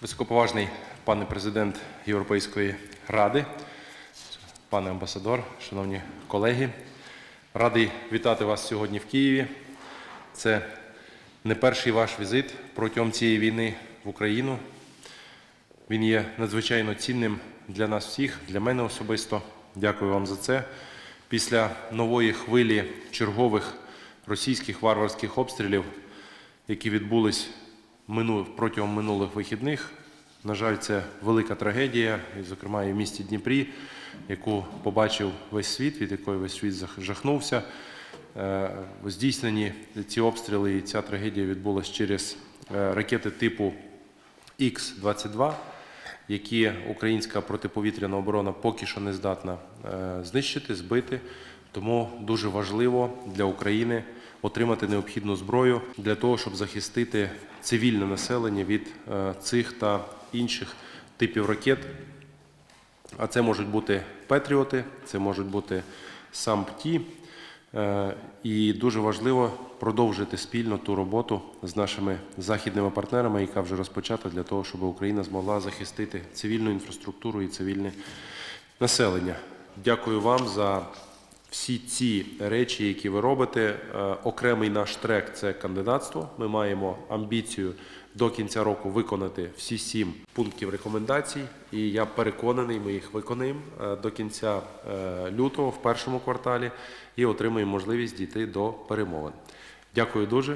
Високоповажний пане президент Європейської ради, пане амбасадор, шановні колеги, радий вітати вас сьогодні в Києві. Це не перший ваш візит протягом цієї війни в Україну. Він є надзвичайно цінним для нас всіх, для мене особисто. Дякую вам за це. Після нової хвилі чергових російських варварських обстрілів, які відбулись протягом минулих вихідних, на жаль, це велика трагедія, і, зокрема, і в місті Дніпрі, яку побачив весь світ, від якої весь світ жахнувся. Е, Здійснені ці обстріли і ця трагедія відбулась через е, ракети типу Х-22, які українська протиповітряна оборона поки що не здатна е, знищити, збити. Тому дуже важливо для України отримати необхідну зброю для того, щоб захистити цивільне населення від е, цих та інших типів ракет. А це можуть бути Петріоти, це можуть бути сам ПТІ. І дуже важливо продовжити спільно ту роботу з нашими західними партнерами, яка вже розпочата для того, щоб Україна змогла захистити цивільну інфраструктуру і цивільне населення. Дякую вам за всі ці речі, які ви робите. Е, Окремий наш трек це кандидатство. Ми маємо амбіцію до кінця року виконати всі сім пунктів рекомендацій. І я переконаний, ми їх виконаємо е, до кінця е, лютого в першому кварталі і отримаємо можливість дійти до перемовин. Дякую дуже.